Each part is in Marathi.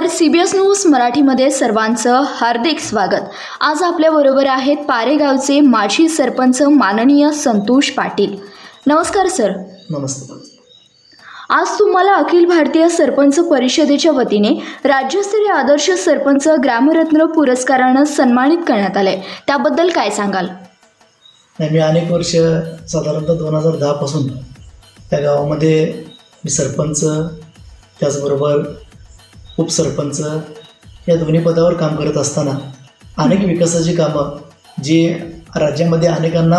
नमस्कार सी बी एस न्यूज मराठीमध्ये सर्वांचं हार्दिक स्वागत. आज आपल्याबरोबर आहेत पारेगावचे माजी सरपंच माननीय संतोष पाटील. नमस्कार सर. नमस्ते. आज तुम्हाला अखिल भारतीय सरपंच परिषदेच्या वतीने राज्यस्तरीय आदर्श सरपंच ग्रामरत्न पुरस्कारानं सन्मानित करण्यात आले त्याबद्दल काय सांगाल? नाही मी अनेक वर्ष साधारणतः दोन हजार दहापासून त्या गावामध्ये मी सरपंच त्याचबरोबर उपसरपंच या दोन्ही पदावर काम करत असताना अनेक विकासाची कामं जी राज्यामध्ये अनेकांना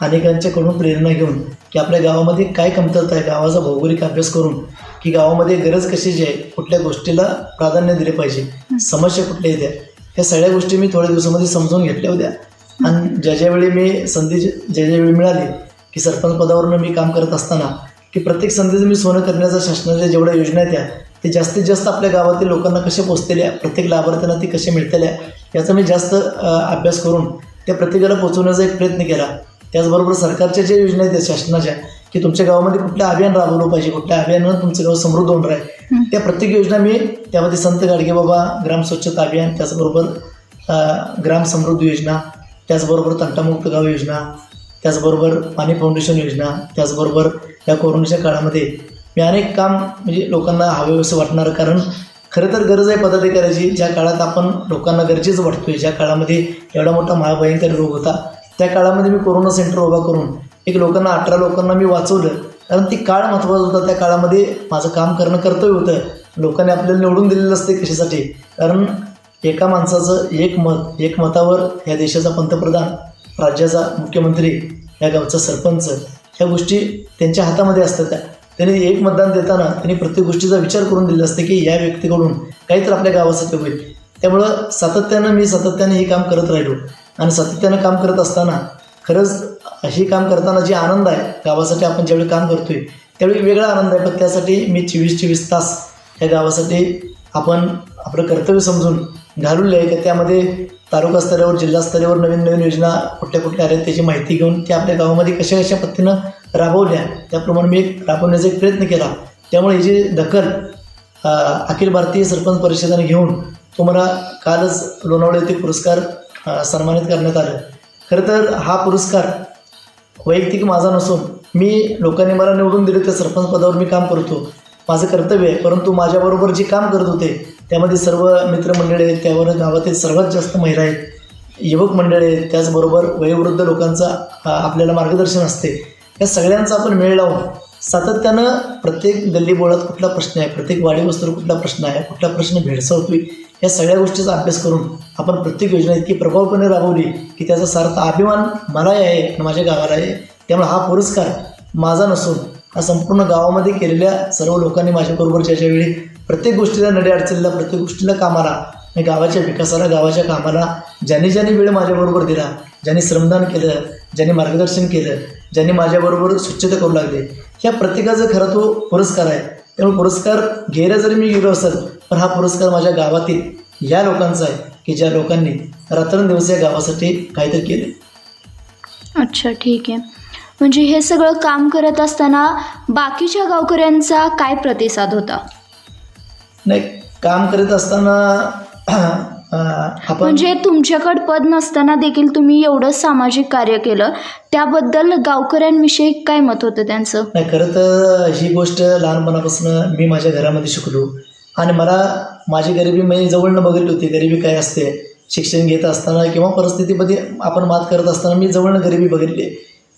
अनेकांच्याकडून प्रेरणा घेऊन की आपल्या गावामध्ये काय कमतरता आहे गावाचा भौगोलिक अभ्यास करून की गावामध्ये गरज कशाची आहे कुठल्या गोष्टीला प्राधान्य दिले पाहिजे समस्या कुठल्या येत्या ह्या सगळ्या गोष्टी मी थोड्या दिवसामध्ये समजून घेतल्या होत्या. आणि ज्या ज्यावेळी मी संधी ज्या ज्यावेळी मिळाली की सरपंच पदावरून मी काम करत असताना की प्रत्येक संधीचं मी सोनं करण्याचा शासनाच्या जेवढ्या योजना आहेत त्या ते जास्तीत जास्त आपल्या गावातील लोकांना कशा पोचतेल्या प्रत्येक लाभार्थ्यांना ती कशा मिळतेल्या याचा मी जास्त अभ्यास करून त्या प्रत्येकाला पोचवण्याचा एक प्रयत्न केला. त्याचबरोबर सरकारच्या ज्या योजना आहेत शासनाच्या की तुमच्या गावामध्ये कुठलं अभियान राबवलं पाहिजे कुठल्या अभियानानं तुमचं गाव समृद्ध होणार आहे त्या प्रत्येक योजना मी त्यामध्ये संत गाडगे बाबा ग्राम स्वच्छता अभियान त्याचबरोबर ग्राम समृद्धी योजना त्याचबरोबर तंटामुक्त गाव योजना त्याचबरोबर पाणी फाउंडेशन योजना त्याचबरोबर या कोरोनाच्या काळामध्ये मी अनेक काम म्हणजे लोकांना हवे असं वाटणारं. कारण खरं तर गरज आहे पदाधिकाऱ्याची ज्या काळात आपण लोकांना गरजेचं वाटतोय ज्या काळामध्ये एवढा मोठा महाभयंकर रोग होता त्या काळामध्ये मी कोरोना सेंटर उभा करून एक लोकांना अठरा लोकांना मी वाचवलं. कारण ती काळ महत्त्वाचा होता. त्या काळामध्ये माझं काम करणं कर्तव्य होतं. लोकांनी आपल्याला निवडून दिलेलं असते कशासाठी? कारण एका माणसाचं एक मत एक मतावर या देशाचा पंतप्रधान राज्याचा मुख्यमंत्री या गावचा सरपंच ह्या गोष्टी त्यांच्या हातामध्ये असतात त्या. त्यांनी एक मतदान देताना त्यांनी प्रत्येक गोष्टीचा विचार करून दिलेला असते की या व्यक्तीकडून काहीतरी आपल्या गावासाठी होईल. त्यामुळं सातत्यानं मी सातत्यानं हे काम करत राहिलो. आणि सातत्यानं काम करत असताना खरंच हे काम करताना जे आनंद आहे गावासाठी आपण ज्यावेळी काम करतोय त्यावेळी वेगळा आनंद आहे. पण त्यासाठी मी चोवीस चोवीस तास या गावासाठी आपण आपलं कर्तव्य समजून घालून आहे की त्यामध्ये तालुका स्तरावर जिल्हा स्तरावर नवीन नवीन योजना कुठल्या कुठल्या आहेत त्याची माहिती घेऊन त्या आपल्या गावामध्ये कशा कशा पद्धतीनं राबवल्या. त्याप्रमाणे मी एक राबवण्याचा एक प्रयत्न केला. त्यामुळे ही जी दखल अखिल भारतीय सरपंच परिषदेने घेऊन तो मला कालच लोणावळा येथे पुरस्कार सन्मानित करण्यात आलं. खरं तर हा पुरस्कार वैयक्तिक माझा नसून मी लोकांनी मला निवडून दिले त्या सरपंच पदावर मी काम करतो. माझं कर्तव्य आहे परंतु माझ्याबरोबर जे काम करत होते त्यामध्ये सर्व मित्रमंडळी आहेत त्यावर गावातील सर्वात जास्त महिला आहेत. युवक मंडळी आहेत त्याचबरोबर वयोवृद्ध लोकांचा आपल्याला मार्गदर्शन असते. या सगळ्यांचा आपण मेळ लावून सातत्यानं प्रत्येक गल्लीबोळात कुठला प्रश्न आहे प्रत्येक वाडीवस्तूवर कुठला प्रश्न आहे कुठला प्रश्न भेडसावतोय या सगळ्या गोष्टीचा अभ्यास करून आपण प्रत्येक योजना इतकी प्रभावपणे राबवली की त्याचा सार्थ अभिमान मलाही आहे आणि माझ्या गावाला आहे त्यामुळे हा पुरस्कार माझा नसून हा संपूर्ण गावामध्ये केलेल्या सर्व लोकांनी माझ्याबरोबर ज्याच्या वेळी प्रत्येक गोष्टीला नडे अडचणीला प्रत्येक गोष्टीला कामाला. आणि गावाच्या विकासाला गावाच्या कामाला ज्यांनी ज्यांनी वेळ माझ्याबरोबर दिला ज्यांनी श्रमदान केलं ज्यांनी मार्गदर्शन केलं ज्यांनी माझ्याबरोबर स्वच्छता करू लागले ह्या प्रत्येकाचा खरा तो पुरस्कार आहे. त्यामुळे पुरस्कार घ्यायला जरी मी गेलो असत पण हा पुरस्कार माझ्या गावातील या लोकांचा आहे की ज्या लोकांनी रात्रंदिवस या गावासाठी काहीतरी केले अच्छा ठीक आहे. म्हणजे हे सगळं काम करत असताना बाकीच्या गावकऱ्यांचा काय प्रतिसाद होता? नाही काम करत असताना आपण म्हणजे तुमच्याकडे पद नसताना देखील तुम्ही एवढं सामाजिक कार्य केलं त्याबद्दल गावकऱ्यांविषयी काय मत होतं त्यांचं? नाही खरं तर ही गोष्ट लहानपणापासून मी माझ्या घरामध्ये शिकलो. आणि मला माझी गरिबी मी जवळनं बघितली होती गरिबी काय असते? शिक्षण घेत असताना किंवा परिस्थितीमध्ये आपण मात करत असताना मी जवळनं गरिबी बघितली.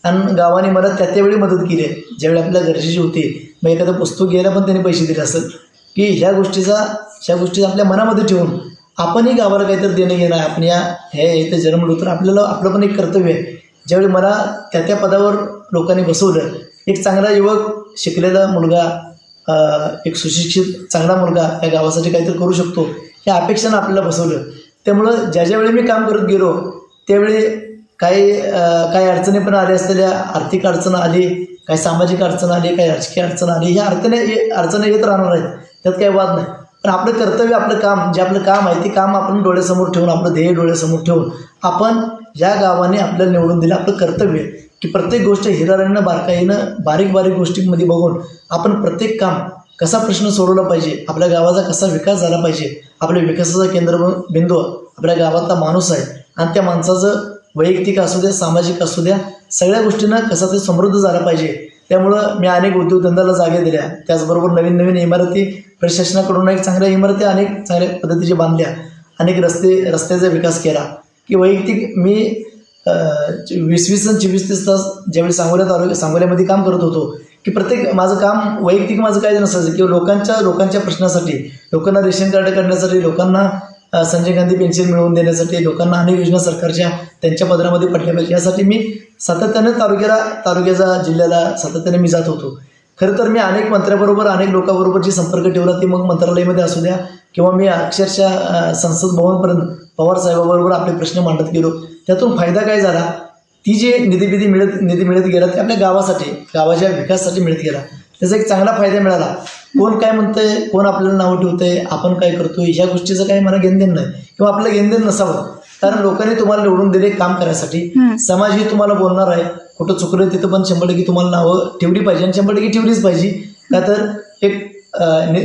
आणि गावाने मला त्या त्यावेळी मदत केली. ज्यावेळी आपल्याला गरजेची होती. मग एखादं पुस्तक घ्यायला पण त्यांनी पैसे दिले असेल. की ह्या गोष्टीचा ह्या गोष्टी आपल्या मनामध्ये ठेवून आपणही गावाला काहीतरी देणं घेणं आहे. आपण या हे इथे जन्मलो तर आपल्याला आपलं पण एक कर्तव्य आहे. ज्यावेळी मला त्या त्या पदावर लोकांनी बसवलं एक चांगला युवक शिकलेला मुलगा एक सुशिक्षित चांगला मुलगा या गावासाठी काहीतरी करू शकतो ह्या अपेक्षानं आपल्याला बसवलं. त्यामुळं ज्या ज्यावेळी मी काम करत गेलो त्यावेळी काही काही अडचणी पण आल्या असलेल्या आर्थिक अडचण आली काही सामाजिक अडचण आली काही राजकीय अडचण आली ह्या अडचणी अडचणी येत राहणार आहेत. त्यात काही वाद नाही. पण आपलं कर्तव्य आपलं काम जे आपलं काम आहे ते काम आपण डोळ्यासमोर ठेवून आपलं ध्येय डोळ्यासमोर ठेवून आपण या गावाने आपल्याला निवडून दिलं आपलं कर्तव्य आहे. की प्रत्येक गोष्ट हिराऱ्यांना बारकाईनं बारीक बारीक गोष्टींमध्ये बघून आपण प्रत्येक काम कसा प्रश्न सोडवला पाहिजे आपल्या गावाचा कसा विकास झाला पाहिजे आपल्या विकासाचा केंद्र बिंदू आपल्या गावातला माणूस आहे आणि त्या माणसाचं वैयक्तिक असू द्या सामाजिक असू द्या सगळ्या गोष्टींना कसा ते समृद्ध झाला पाहिजे त्यामुळं मी अनेक उद्योगधंद्याला जागा दिल्या. त्याचबरोबर नवीन नवीन इमारती प्रशासनाकडून एक चांगल्या इमारती अनेक चांगल्या पद्धतीच्या बांधल्या. अनेक रस्ते रस्त्याचा विकास केला. की वैयक्तिक मी वीस वीस आणि चोवीस तीस तास ज्यावेळी सांगोल्यात आरोग्य सांगोल्यामध्ये काम करत होतो की प्रत्येक माझं काम वैयक्तिक माझं काय नसायचं किंवा लोकांच्या लोकांच्या प्रश्नासाठी लोकांना रेशन कार्ड करण्यासाठी लोकांना संजय गांधी पेन्शन मिळवून देण्यासाठी लोकांना अनेक योजना सरकारच्या त्यांच्या पदरामध्ये पडल्या पाहिजे. यासाठी मी सातत्याने तालुक्याला तालुक्याचा जिल्ह्याला सातत्याने मी जात होतो. खरं तर मी अनेक मंत्र्याबरोबर अनेक लोकांबरोबर जी संपर्क ठेवला ती मग मंत्रालयामध्ये असू द्या किंवा मी अक्षरशः संसद भवनपर्यंत पवार साहेबाबरोबर आपले प्रश्न मांडत गेलो. त्यातून फायदा काय झाला? ती जे निधी बिधी मिळत निधी मिळत गेला ते आपल्या गावासाठी गावाच्या विकासासाठी मिळत गेला. त्याचा एक चांगला फायदा मिळाला. कोण काय म्हणतंय कोण आपल्याला नावं ठेवतंय आपण काय करतोय ह्या गोष्टीचं काही मला घेणदेण नाही. किंवा आपलं घेणदेण नसावं. कारण लोकांनी तुम्हाला निवडून दिले काम करायसाठी. हम्म. समाज ही तुम्हाला बोलणार आहे. कुठं चुकलं तिथं पण शंभर टक्के तुम्हाला नावं ठेवली पाहिजे आणि शंभर टक्के ठेवलीच पाहिजे. का तर एक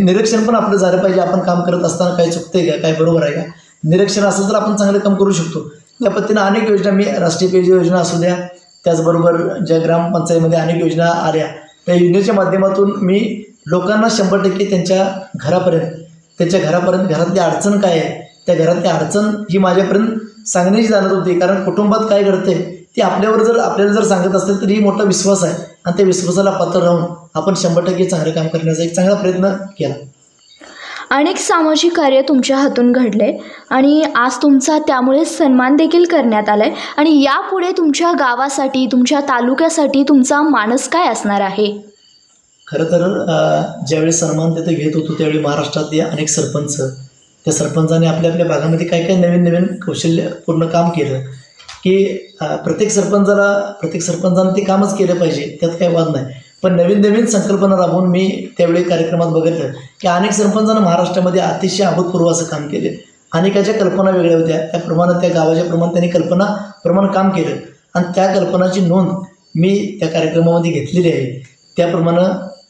निरीक्षण पण आपलं झालं पाहिजे. आपण काम करत असताना काय चुकतंय का काय बरोबर आहे का? निरीक्षण असेल तर आपण चांगलं काम करू शकतो. त्या पद्धतीनं अनेक योजना मी राष्ट्रीय पेयजल योजना असू द्या. त्याचबरोबर ज्या ग्रामपंचायतीमध्ये अनेक योजना आल्या. त्या योजनेच्या माध्यमातून मी लोकांना शंभर टक्के त्यांच्या घरापर्यंत त्यांच्या घरापर्यंत घरातली अडचण काय आहे त्या घरातली अडचण ही माझ्यापर्यंत सांगण्याची जाणत होती. कारण कुटुंबात काय घडते ती आपल्यावर जर आपल्याला जर सांगत असेल तर ही मोठा विश्वास आहे. आणि त्या विश्वासाला पात्र राहून आपण शंभर टक्के चांगलं काम करण्याचा एक चांगला प्रयत्न केला. अनेक सामाजिक कार्य तुमच्या हातून घडले आणि आज तुमचा त्यामुळे सन्मान देखील करण्यात आला आहे आणि यापुढे तुमच्या गावासाठी तुमच्या तालुक्यासाठी तुमचा मानस काय असणार आहे? खरं तर ज्यावेळी सन्मान तिथे घेत होतो त्यावेळी महाराष्ट्रातले अनेक सरपंच त्या सरपंचाने आपल्या आपल्या भागामध्ये काय काय नवीन नवीन कौशल्यपूर्ण काम केलं की प्रत्येक सरपंचाला प्रत्येक सरपंचानं ते कामच केलं पाहिजे त्यात काही वाद नाही. पण नवीन नवीन संकल्पना राबवून मी त्यावेळी कार्यक्रमात बघितलं की अनेक सरपंचानं महाराष्ट्रामध्ये अतिशय अभूतपूर्व असं काम केले. अनेकाच्या कल्पना वेगळ्या होत्या. त्याप्रमाणे त्या गावाच्या प्रमाणे त्यांनी कल्पना प्रमाण काम केलं. आणि त्या कल्पनाची नोंद मी त्या कार्यक्रमामध्ये घेतलेली आहे. त्याप्रमाणे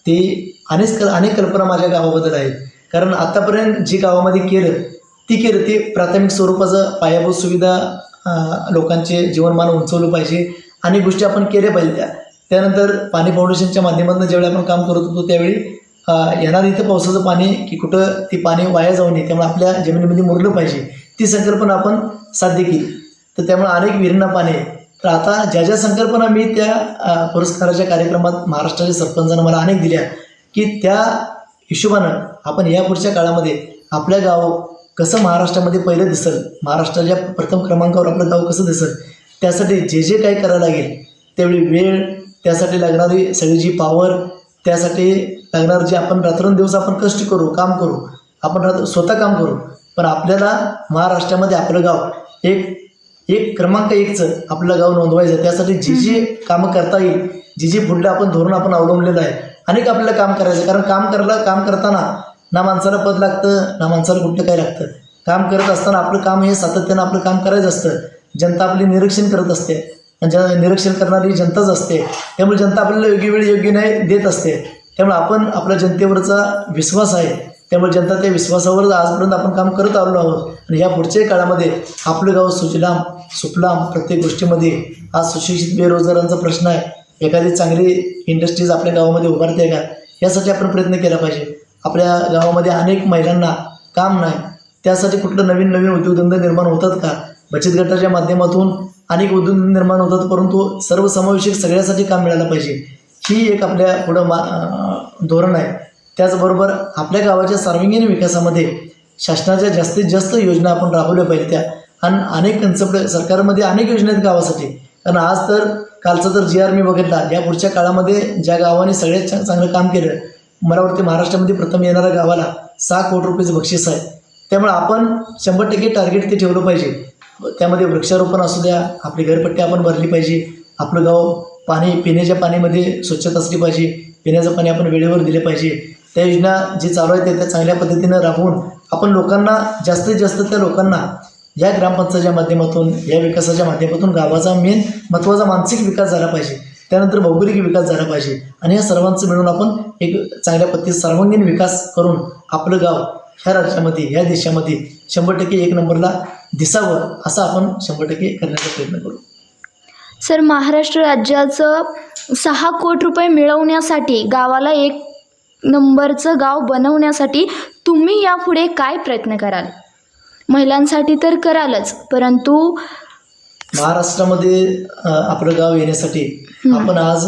ते अनेक अनेक कल्पना माझ्या गावाबद्दल आहेत. कारण आत्तापर्यंत जी गावामध्ये केलं ती केलं ते प्राथमिक स्वरूपाचं पायाभूत सुविधा लोकांचे जीवनमान उंचवलं पाहिजे. अनेक गोष्टी आपण केल्या पाहिजे त्या. त्यानंतर पाणी फाउंडेशनच्या माध्यमातून ज्यावेळी आपण काम करत होतो त्यावेळी येणार इथं पावसाचं पाणी की कुठं ती पाणी वाया जाऊ नये त्यामुळे आपल्या जमिनीमध्ये मुरलं पाहिजे. ती संकल्पना आपण साध्य केली. तर त्यामुळे अनेक विहिरींना पाणी आहे. तर आता ज्या ज्या संकल्पना मी त्या पुरस्काराच्या कार्यक्रमात महाराष्ट्राच्या सरपंचानं मला अनेक दिल्या की त्या हिशोबानं आपण या पुढच्या काळामध्ये आपल्या गाव कसं महाराष्ट्रामध्ये पहिलं दिसेल महाराष्ट्राच्या प्रथम क्रमांकावर आपलं गाव कसं दिसेल त्यासाठी जे जे काही करायला लागेल त्यावेळी वेळ त्यासाठी लागणारी सगळी जी पॉवर त्यासाठी लागणार जे आपण रात्रंदिवस आपण कष्ट करू काम करू आपण रात्र स्वतः काम करू पण आपल्याला महाराष्ट्रामध्ये आपलं गाव एक एक क्रमांक एकचं आपलं गाव नोंदवायचं त्यासाठी जे जे कामं करता येईल जे जे पुढलं आपण धोरण आपण अवलंबलेलं आहे अनेक आपल्याला काम करायचं कारण काम करायला काम करताना ना माणसाला पद लागतं ना माणसाला कुठलं काय लागतं. काम करत असताना आपलं काम हे सातत्यानं आपलं काम करायचं असतं. जनता आपली निरीक्षण करत असते. त्यांच्या ज्या निरीक्षण करणारी जनताच असते. त्यामुळे जनता आपल्याला योग्य वेळ योग्य न्याय देत असते. त्यामुळे आपण आपल्या जनतेवरचा विश्वास आहे. त्यामुळे जनता त्या विश्वासावर आजपर्यंत आपण काम करत आलो आहोत. आणि या पुढच्याही काळामध्ये आपलं गाव सुजलाम सुफलाम प्रत्येक गोष्टीमध्ये आज सुशिक्षित बेरोजगारांचा प्रश्न आहे. एखादी चांगली इंडस्ट्रीज आपल्या गावामध्ये उभारते का? यासाठी आपण प्रयत्न केला पाहिजे. आपल्या गावामध्ये अनेक महिलांना काम नाही. त्यासाठी कुठलं नवीन नवीन उद्योगधंदे निर्माण होतात का? बचत गटाच्या माध्यमातून अनेक उद्योग निर्माण होतात परंतु सर्वसमावेशक सगळ्यासाठी काम मिळालं पाहिजे. ही एक आपल्या पुढं मा धोरण आहे. त्याचबरोबर आपल्या गावाच्या सर्वांगीण विकासामध्ये शासनाच्या जास्तीत जास्त योजना आपण राबवल्या पाहिजे त्या. आणि अनेक कन्सेप्ट सरकारमध्ये अनेक योजना आहेत गावासाठी. कारण आज तर कालचं तर जी आर मी बघितला या पुढच्या काळामध्ये ज्या गावाने सगळ्यात चा- चांगलं काम केलं मला वाटते महाराष्ट्रामध्ये प्रथम येणाऱ्या गावाला सहा कोटी रुपयेचं बक्षीस आहे. त्यामुळे आपण शंभर टक्के टार्गेट ते ठेवलं पाहिजे. त्यामध्ये वृक्षारोपण असू द्या आपली घरपट्टी आपण भरली पाहिजे आपलं गाव पाणी पिण्याच्या पाण्यामध्ये स्वच्छता असली पाहिजे पिण्याचं पाणी आपण वेळेवर दिले पाहिजे. त्या योजना जे चालू आहेत त्या- त्या चांगल्या पद्धतीनं राबवून आपण लोकांना जास्तीत जास्त त्या लोकांना या ग्रामपंचायतच्या माध्यमातून या विकासाच्या माध्यमातून गावाचा मेन महत्त्वाचा मानसिक विकास झाला पाहिजे. त्यानंतर भौगोलिक विकास झाला पाहिजे. आणि या सर्वांचं मिळून आपण एक चांगल्या पद्धतीत सर्वांगीण विकास करून आपलं गाव ह्या राज्यामध्ये ह्या देशामध्ये शंभर टक्के एक नंबरला दिसावं असं आपण शंभर टक्के करण्याचा प्रयत्न करू सर महाराष्ट्र राज्याचं सहा कोटी रुपये मिळवण्यासाठी गावाला एक नंबरचं गाव बनवण्यासाठी तुम्ही यापुढे काय प्रयत्न कराल महिलांसाठी तर करालच परंतु महाराष्ट्रामध्ये आपलं गाव येण्यासाठी. आपण आज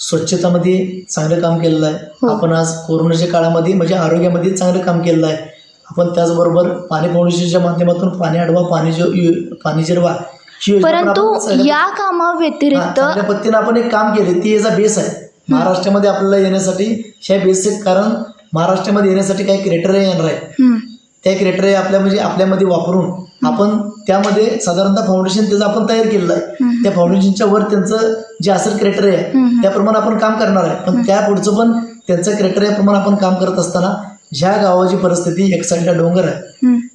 स्वच्छतामध्ये चांगलं काम केलेलं आहे हो. आपण आज कोरोनाच्या काळामध्ये म्हणजे आरोग्यामध्ये चांगलं काम केलेलं आहे आपण त्याचबरोबर पाणी फाउंडेशनच्या माध्यमातून पाणी अडवा पाणी जो पाणी जिरवा ही परंतु या हा, कामाव्यतिरिक्त चांगल्या पद्धतीनं आपण एक काम केले ती याचा बेस आहे. महाराष्ट्रामध्ये आपल्याला येण्यासाठी ह्या बेसिक कारण महाराष्ट्रामध्ये येण्यासाठी काही क्रेटरिया येणार आहे हं, त्या क्रेटरिया आपल्या म्हणजे आपल्यामध्ये वापरून आपण त्यामध्ये साधारणतः फाउंडेशन त्याचं आपण तयार केलेलं आहे. त्या फाउंडेशनच्या वर त्यांचं जे असेल क्रेटरिया आहे. त्याप्रमाणे आपण काम करणार आहे. पण त्या पुढचं पण त्यांचं क्रेटरियाप्रमाणे आपण काम करत असताना ज्या गावाची परिस्थिती एक साईडला डोंगर आहे.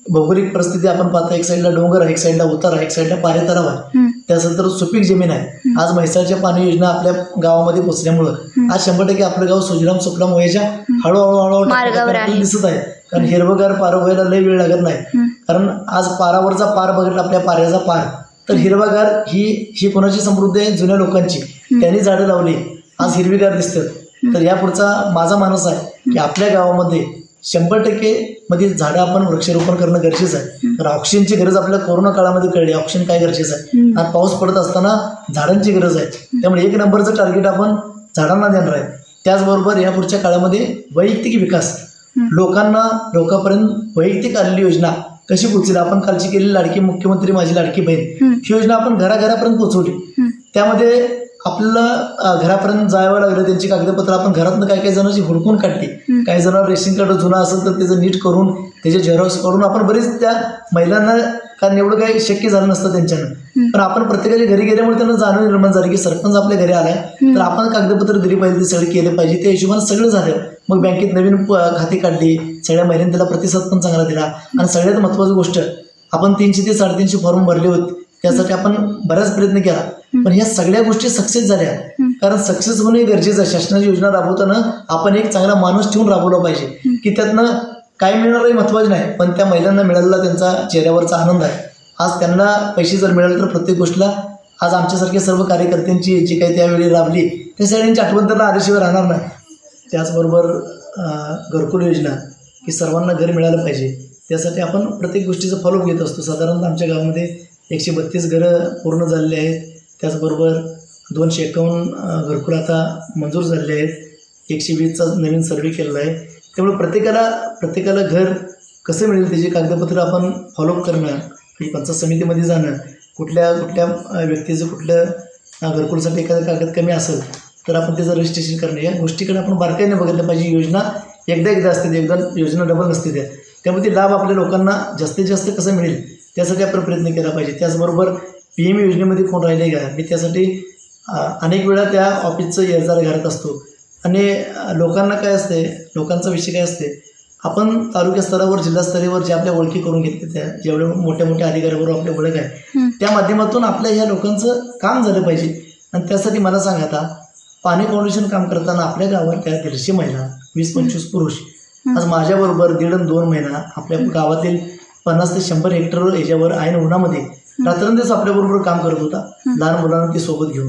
भौगोलिक परिस्थिती आपण पाहतो एक साईडला डोंगर आहे एक साईडला उतार आहे एक साईडला पारे तलाव आहे. त्यानंतर सुपीक जमीन आहे. आज म्हैसाळच्या पाणी योजना आपल्या गावामध्ये पोचल्यामुळं. आज शंभर टक्के आपलं गाव सुजलाम सुफलाम व्हायच्या हळूहळू हळूहळू दिसत आहे. कारण हिरवगार पार व्हायला लय वेळ लागत नाही. कारण आज पारावरचा पार बघितला आपल्या पाऱ्याचा पार. तर हिरवागार ही ही कोणाची समृद्धी आहे? जुन्या लोकांची. त्यांनी झाडं लावली. आज हिरवीगार दिसतात तर या पुढचा माझा मानस आहे की आपल्या गावामध्ये शंभर टक्के मध्ये झाडं आपण वृक्षारोपण करणं गरजेचं आहे. तर ऑक्सिजनची गरज आपल्याला कोरोना काळामध्ये कळली. ऑक्सिजन काय गरजेचं आहे. आज पाऊस पडत असताना झाडांची गरज आहे. त्यामुळे एक नंबरचं टार्गेट आपण झाडांना देणार आहे. त्याचबरोबर या पुढच्या काळामध्ये वैयक्तिक विकास. लोकांना लोकांपर्यंत वैयक्तिक आलेली योजना कशी पोहोचेल? आपण कालची केलेली लाडकी मुख्यमंत्री माझी लाडकी बहीण. हं. योजना आपण घराघरापर्यंत पोहोचवली. त्यामध्ये आपल्याला घरापर्यंत जावं लागलं त्यांची कागदपत्र आपण घरातनं काही काही जणांची हुडकून काढली. काही जण रेशन कार्ड जुना असेल तर त्याचं नीट करून त्याचे झेरॉक्स करून आपण बरेच त्या महिलांना कारण एवढं काही शक्य झालं नसतं त्यांच्यानं. पण आपण प्रत्येकाच्या घरी गेल्यामुळे त्यांना जाणीव निर्माण झाली की सरपंच आपल्या घरी आलाय तर आपण कागदपत्र दिली पाहिजे ते सगळे केले पाहिजे. त्या हिशोबाने सगळं झालं. मग बँकेत नवीन खाती काढली सगळ्या महिलांनी त्याला प्रतिसाद पण चांगला दिला. आणि सगळ्यात महत्त्वाची गोष्ट आपण तीनशे ते साडेतीनशे फॉर्म भरले होते. त्यासाठी आपण बराच प्रयत्न केला. पण ह्या सगळ्या गोष्टी सक्सेस झाल्या. कारण सक्सेस होणे गरजेचं आहे. शासनाची योजना राबवताना आपण एक चांगला माणूस ठेवून राबवला पाहिजे. की त्यातनं काय मिळणार हे महत्त्वाचं नाही पण त्या महिलांना मिळालेला त्यांचा चेहऱ्यावरचा आनंद आहे. आज त्यांना पैसे जर मिळाले तर प्रत्येक गोष्टीला आज आमच्यासारख्या सर्व कार्यकर्त्यांची जी काही त्यावेळी राबली त्या सगळ्यांची आठवण त्यांना आल्याशिवाय राहणार नाही. त्याचबरोबर घरकुल योजना की सर्वांना घर मिळालं पाहिजे. त्यासाठी आपण प्रत्येक गोष्टीचं फॉलोअप घेत असतो. साधारणतः आमच्या गावामध्ये एकशे बत्तीस घरं पूर्ण झालेली आहेत. त्याचबरोबर दोनशे एकावन्न घरकुल आता मंजूर झालेले आहेत. एकशे वीसचा नवीन सर्वे केलेला आहे. त्यामुळे प्रत्येकाला प्रत्येकाला घर कसं मिळेल त्याची कागदपत्र आपण फॉलोअप करणं आणि पंचायत समितीमध्ये जाणं कुठल्या कुठल्या व्यक्तीचं कुठलं घरकुलसाठी एखादं कागद कमी असेल तर आपण त्याचं रजिस्ट्रेशन करणं. या गोष्टीकडे आपण बारकाईने बघितलं पाहिजे. योजना एकदा एकदा असते एकदा योजना डबल नसते त्या. त्यामुळे ते लाभ आपल्या लोकांना जास्तीत जास्त कसं मिळेल त्यासाठी आपण प्रयत्न केला पाहिजे. त्याचबरोबर पी एम योजनेमध्ये कोण राहिले का? मी त्यासाठी अनेक वेळा त्या ऑफिसचं एरजार घालत असतो. आणि लोकांना काय असते लोकांचा विषय काय असते आपण तालुका स्तरावर जिल्हा स्तरावर जे आपल्या ओळखी करून घेतले त्या जेवढ्या मोठ्या मोठ्या अधिकाऱ्याबरोबर आपल्या ओळख आहे. त्या माध्यमातून आपल्या ह्या लोकांचं काम झालं पाहिजे. आणि त्यासाठी मला सांगा आता पाणी फाउंडेशन काम करताना आपल्या गावात त्या दीडशे महिला वीस पंचवीस पुरुष आज माझ्याबरोबर दीड आणि दोन महिना आपल्या गावातील पन्नास ते शंभर हेक्टर याच्यावर ऐन उन्हामध्ये. रात्रंदिवस आपल्याबरोबर काम करत होता. लहान मुलांना ती सोबत घेऊन.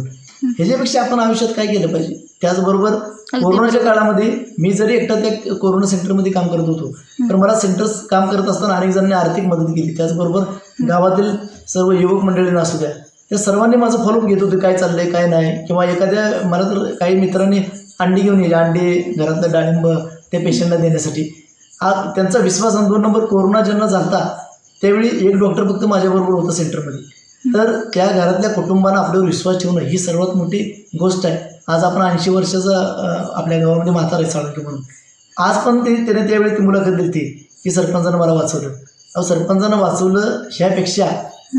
ह्याच्यापेक्षा आपण आयुष्यात काय केलं पाहिजे? त्याचबरोबर कोरोनाच्या काळामध्ये मी जरी एकटा त्या कोरोना सेंटरमध्ये काम करत होतो तर मला सेंटर काम करत असताना अनेक जणांनी आर्थिक मदत केली. त्याचबरोबर गावातील सर्व युवक मंडळींना असू द्या त्या सर्वांनी माझं फॉलोअप घेत होते काय चाललंय काय नाही. किंवा एखाद्या मला तर काही मित्रांनी अंडी घेऊन येईल अंडी घरातलं डाळिंब त्या पेशंटला देण्यासाठी. आ त्यांचा विश्वास दोन नंबर कोरोना ज्यांना झालता त्यावेळी एक डॉक्टर फक्त माझ्याबरोबर होतं सेंटरमध्ये तर त्या घरातल्या कुटुंबानं आपल्यावर विश्वास ठेवणं ही सर्वात मोठी गोष्ट आहे. आज आपण ऐंशी वर्षाचा आपल्या गावामध्ये म्हातारा आहे साळुंके म्हणून. आज पण ते त्याने त्यावेळी ती मुलाखत दिली की सरपंचानं मला वाचवलं. अहो सरपंचानं वाचवलं ह्यापेक्षा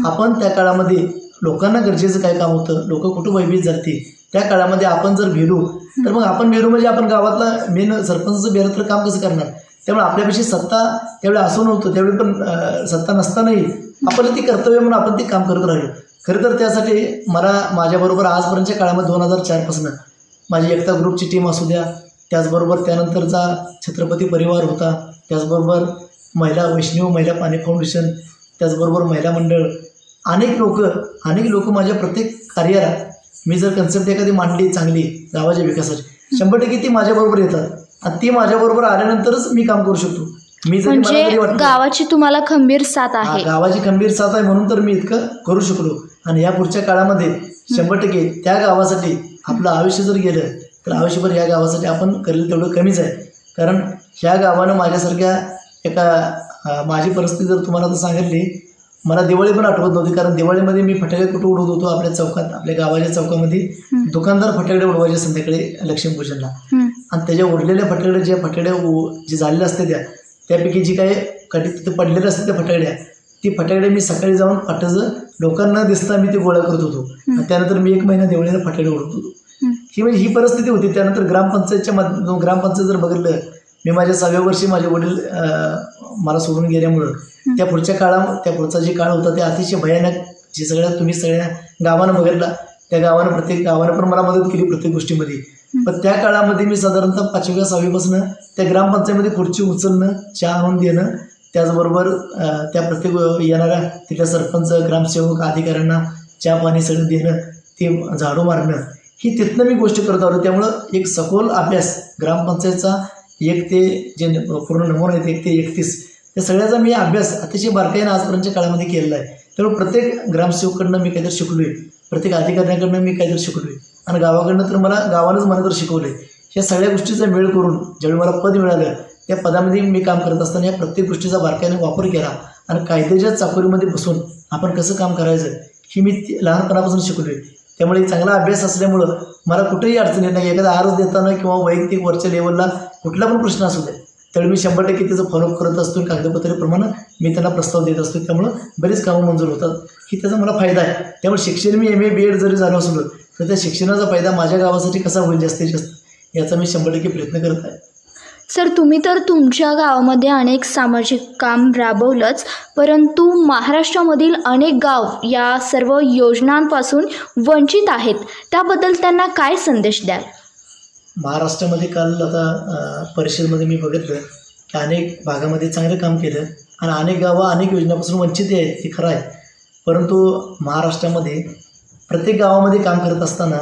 आपण त्या काळामध्ये लोकांना गरजेचं काय काम होतं लोक कुठं वैभीत झालती त्या काळामध्ये आपण जर भेलू तर मग आपण भेलू म्हणजे आपण गावातला मेन सरपंचाचं बेर तर काम कसं करणार? त्यामुळे आपल्यापेक्षा सत्ता त्यावेळी असं नव्हतं. त्यावेळी पण सत्ता नसतानाही आपल्याला ती कर्तव्य म्हणून आपण ते काम करत राहिलो. खरं तर त्यासाठी मला माझ्याबरोबर आजपर्यंतच्या काळामध्ये दोन हजार चारपासून माझी एकता ग्रुपची टीम असू द्या त्याचबरोबर त्यानंतरचा छत्रपती परिवार होता त्याचबरोबर महिला वैष्णव महिला पाणी फाउंडेशन त्याचबरोबर महिला मंडळ. अनेक लोक अनेक लोक माझ्या प्रत्येक कार्याला मी जर कन्सेप्ट एखादी मांडली चांगली गावाच्या विकासाची शंभर टक्के ती माझ्याबरोबर येतात. ती माझ्याबरोबर आल्यानंतरच मी काम करू शकतो. मी म्हणजे गावाची तुम्हाला खंबीर साथ आहे. गावाची खंबीर साथ आहे म्हणून तर मी इतकं करू शकलो. आणि या पुढच्या काळामध्ये शंभर टक्के त्या गावासाठी आपलं आयुष्य जर गेलं तर आयुष्यभर या गावासाठी आपण करेल तेवढं कमीच आहे. कारण ह्या गावानं माझ्यासारख्या एका माझी परिस्थिती जर तुम्हाला तर सांगितली मला दिवाळी पण आठवत नव्हती. कारण दिवाळीमध्ये मी फटाके कुठं उडवत होतो? आपल्या चौकात आपल्या गावाच्या चौकामध्ये. दुकानदार फटाकडे उडवायचे संध्याकाळी लक्ष्मीपूजनला. आणि त्याच्या उरलेल्या फटाकड्या ज्या फटाकड्या उ- जे झालेल्या असते त्या त्यापैकी जी काही कधी तिथे पडलेल्या असतात त्या फटाकड्या ती फटाकड्या मी सकाळी जाऊन फाटाचं लोकांना दिसता मी ते गोळा करत होतो. आणि त्यानंतर मी एक महिना दिवाळीला फटाकडे उडवत होतो. हं. म्हणजे ही परिस्थिती होती. त्यानंतर ग्रामपंचायतच्या मध ग्रामपंचायत जर बघितलं मी माझ्या सहाव्या वर्षी माझे वडील मला सोडून गेल्यामुळं त्या पुढच्या काळा त्या पुढचा जे काळ होता ते अतिशय भयानक जे सगळ्या तुम्ही सगळ्या गावानं बघितला त्या गावानं प्रत्येक गावानं पण मला मदत केली प्रत्येक गोष्टीमध्ये. पण त्या काळामध्ये मी साधारणतः पाचव्या सहावीपासून त्या ग्रामपंचायतीमध्ये खुर्ची उचलणं चहा आणून देणं त्याचबरोबर त्या प्रत्येक येणाऱ्या तिथल्या सरपंच ग्रामसेवक अधिकाऱ्यांना चहा पाणी सगळं देणं ते झाडू मारणं ही तिथनं मी गोष्ट करत आलो. त्यामुळं एक सखोल अभ्यास ग्रामपंचायतचा एक ते जे पूर्ण नमुना आहेत एक ते एकतीस त्या सगळ्याचा मी अभ्यास अतिशय बारकाईनं आजपर्यंतच्या काळामध्ये केलेला आहे. त्यामुळे प्रत्येक ग्रामसेवककडनं मी काहीतरी शिकलो आहे प्रत्येक अधिकाऱ्यांकडनं मी काहीतरी शिकलो आहे आणि गावाकडनं तर मला गावानंच मला तर शिकवलं आहे या सगळ्या गोष्टीचा मेळ करून ज्यावेळी मला पद मिळालं त्या पदामध्ये मी काम करत असताना या प्रत्येक गोष्टीचा बारकाईने वापर केला आणि कायद्याच्या चाकोरीमध्ये बसून आपण कसं काम करायचं ही मी लहानपणापासून शिकलो आहे त्यामुळे चांगला अभ्यास असल्यामुळं मला कुठेही अडचण येत नाही. एखादा अर्ज देताना किंवा वैयक्तिक वरच्या लेवलला कुठला पण प्रश्न असू दे. त्यावेळी मी शंभर टक्के त्याचं फॉलोअप करत असतो आणि कागदपत्रेप्रमाणे मी त्यांना प्रस्ताव देत असतो. त्यामुळं बरीच कामं मंजूर होतात. ही त्याचा मला फायदा आहे. त्यामुळे शिक्षण मी एम ए बी एड जरी झालो असलो तर त्या शिक्षणाचा फायदा माझ्या गावासाठी कसा होईल जास्तीत जास्त याचा मी शंभर टक्के प्रयत्न करत आहे. सर तुम्ही तर तुमच्या गावामध्ये अनेक सामाजिक काम राबवलंच परंतु महाराष्ट्रामधील अनेक गाव या सर्व योजनांपासून वंचित आहेत. त्याबद्दल त्यांना काय संदेश द्याल? महाराष्ट्रामध्ये काल आता परिषदेमध्ये मी बघितलं की अनेक भागामध्ये चांगलं काम केलं आणि अनेक गावं अनेक योजनापासून वंचित आहेत हे खरं आहे. परंतु महाराष्ट्रामध्ये प्रत्येक गावामध्ये काम करत असताना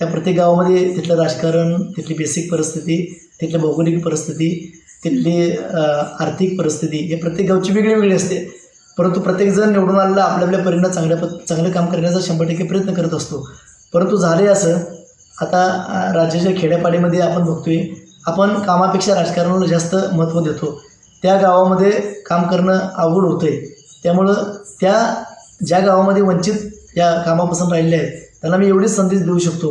त्या प्रत्येक गावामध्ये तिथलं राजकारण तिथली बेसिक परिस्थिती तिथली भौगोलिक परिस्थिती तिथली आर्थिक परिस्थिती हे प्रत्येक गावची वेगळी वेगळी असते. परंतु प्रत्येकजण निवडून आलेला आपल्या आपल्या परीनं चांगल्या प चांगलं काम करण्याचा शंभर टक्के प्रयत्न करत असतो. परंतु झाले असं आता राज्याच्या खेड्यापाड्यामध्ये आपण बघतोय आपण कामापेक्षा राजकारणाला जास्त महत्त्व देतो. त्या गावामध्ये काम करणं अवघड होतं आहे त्यामुळं त्या ज्या गावामध्ये वंचित या कामापासून राहिलेले आहेत त्यांना मी एवढीच संदेश देऊ शकतो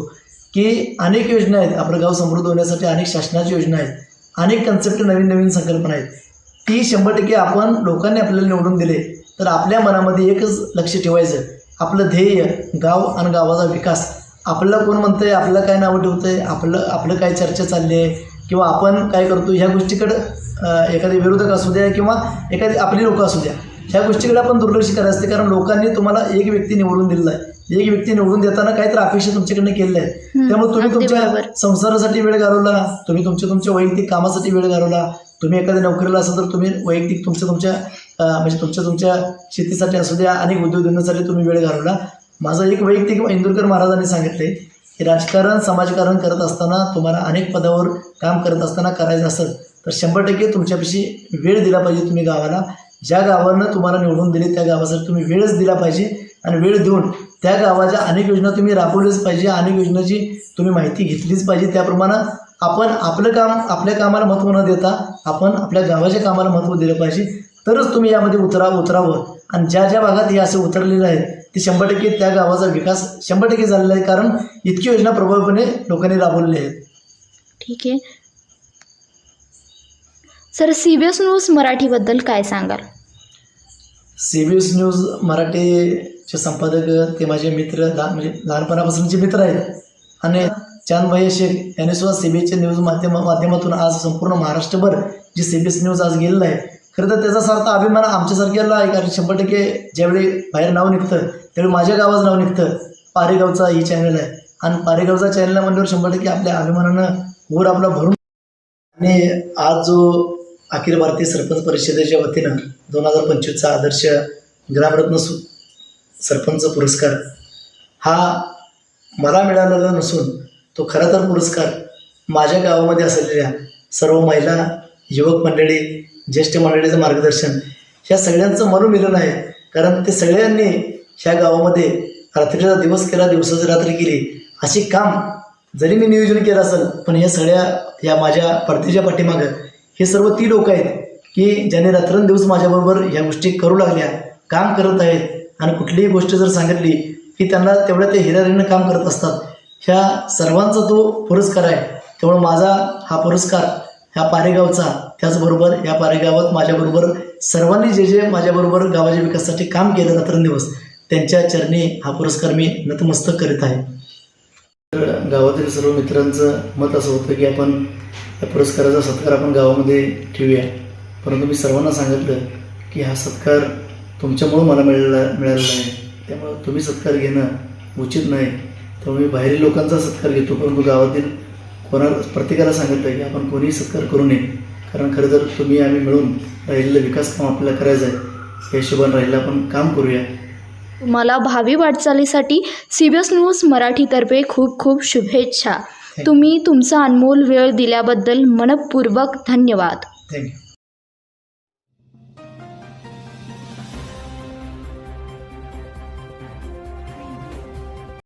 की अनेक योजना आहेत. आपलं गाव समृद्ध होण्यासाठी अनेक शासनाची योजना आहेत. अनेक कन्सेप्ट नवीन नवीन संकल्पना आहेत. ती शंभर टक्के आपण लोकांनी आपल्याला निवडून दिले तर आपल्या मनामध्ये एकच लक्ष ठेवायचं. आपलं ध्येय गाव आणि गावाचा विकास. आपल्याला कोण म्हणतं आहे आपलं काय नावं आहे आपलं आपलं काय चर्चा चालली आहे किंवा आपण काय करतो ह्या गोष्टीकडं एखादे विरोधक असू द्या किंवा एखादी आपली लोकं असू द्या. ह्या गोष्टीकडे आपण दुर्लक्ष करायचं असते कारण लोकांनी तुम्हाला एक व्यक्ती निवडून दिलेला आहे. एक व्यक्ती निवडून देताना काहीतरी अपेक्षा तुमच्याकडनं केलेल्या आहेत. त्यामुळे तुम्ही तुमच्या. संसारासाठी वेळ घालवला तुम्ही तुमच्या तुमच्या वैयक्तिक कामासाठी वेळ घालवला तुम्ही एखाद्या नोकरीला असाल तर तुम्ही वैयक्तिक तुमच्या तुमच्या म्हणजे तुमच्या तुमच्या शेतीसाठी असू द्या अनेक उद्योगधंद्यासाठी तुम्ही वेळ घालवला. माझं एक वैयक्तिक इंदुरकर महाराजांनी सांगितले की राजकारण समाजकारण करत असताना तुम्हाला अनेक पदावर काम करत असताना करायचं असेल तर शंभर टक्के तुमच्यापाशी वेळ दिला पाहिजे तुम्ही गावाला. ज्या गावानं तुम्हाला निवडून दिली त्या गावासाठी तुम्ही वेळच दिला पाहिजे आणि वेळ देऊन त्या गावाच्या अनेक योजना तुम्ही राबवल्याच पाहिजे. अनेक योजनाची तुम्ही माहिती घेतलीच पाहिजे. त्याप्रमाणे आपण आपलं काम आपल्या कामाला महत्त्व न देता आपण आपल्या गावाच्या कामाला महत्त्व दिलं पाहिजे. तरच तुम्ही यामध्ये उतरा उतरावं. आणि ज्या ज्या भागात हे असं उतरलेलं आहे ते शंभर टक्के त्या गावाचा विकास शंभर टक्के झालेला आहे. कारण इतकी योजना प्रभावीपणे लोकांनी राबवलेली आहेत. ठीक आहे. Sir C B S news मराठीबद्दल काय सांगाल? सी बी एस न्यूज मराठीचे संपादक ते माझे मित्र लहान म्हणजे लहानपणापासूनचे मित्र आहेत. आणि चांदभाई शेख यांनी सुद्धा सी बी एसच्या न्यूज माध्यम माध्यमातून आज संपूर्ण महाराष्ट्रभर जी सी बी एस न्यूज आज गेलेलं आहे खरं तर त्याचा सार्थ अभिमान आमच्यासारख्याला आहे कारण शंभर टक्के ज्यावेळी बाहेर नाव निघतं त्यावेळी माझ्या गावाचं नाव निघतं पारेगावचा ही चॅनल आहे. आणि पारेगावचा चॅनल म्हणल्यावर शंभर टक्के आपल्या अभिमानानं वर आपला भरून आणि आज जो अखिल भारतीय सरपंच परिषदेच्या वतीनं दोन हजार पंचवीसचा आदर्श ग्रामरत्न सु सरपंच पुरस्कार हा मला मिळालेला नसून तो खरा तर पुरस्कार माझ्या गावामध्ये असलेल्या सर्व महिला युवक मंडळी ज्येष्ठ मंडळीचं मार्गदर्शन ह्या सगळ्यांचं मनोमिलन आहे. कारण ते सगळ्यांनी ह्या गावामध्ये रात्रीचा दिवस केला दिवसाची रात्री केली. अशी काम जरी मी नियोजन केलं असेल पण या सगळ्या या माझ्या परतीच्या पाठीमागं हे सर्व ती लोक आहेत. की ज्याने रात्रंदिवस माझ्याबरोबर ह्या गोष्टी करू लागल्या काम करत आहेत आणि कुठलीही गोष्ट जर सांगितली की त्यांना तेवढ्या ते हिरारीनं काम करत असतात ह्या सर्वांचा तो पुरस्कार आहे. त्यामुळे माझा हा पुरस्कार ह्या पारेगावचा त्याचबरोबर या पारेगावात माझ्याबरोबर सर्वांनी जे जे माझ्याबरोबर गावाच्या विकासासाठी काम केलं रात्रंदिवस त्यांच्या चरणी हा पुरस्कार मी नतमस्तक करीत आहे. तर गावातील सर्व मित्रांचं मत असं होतं की आपण या पुरस्काराचा सत्कार आपण गावामध्ये ठेवूया. परंतु मी सर्वांना सांगितलं की हा सत्कार तुमच्यामुळं मला मिळालेला मिळालेला आहे. त्यामुळं तुम्ही सत्कार घेणं उचित नाही. त्यामुळे मी बाहेरील लोकांचा सत्कार घेतो. परंतु गावातील कोणा प्रत्येकाला सांगितलं की आपण कोणीही सत्कार करू नये. कारण खरं तर तुम्ही आम्ही मिळून राहिलेलं विकास काम आपल्याला करायचं आहे. या हिशोबाने राहिलं आपण काम करूया. तुम्हाला भावी वाटचालीसाठी सी बी एस न्यूज मराठीतर्फे खूप खूप शुभेच्छा. तुम्ही तुमचा अनमोल वेळ दिल्याबद्दल मनपूर्वक धन्यवाद. थँक्यू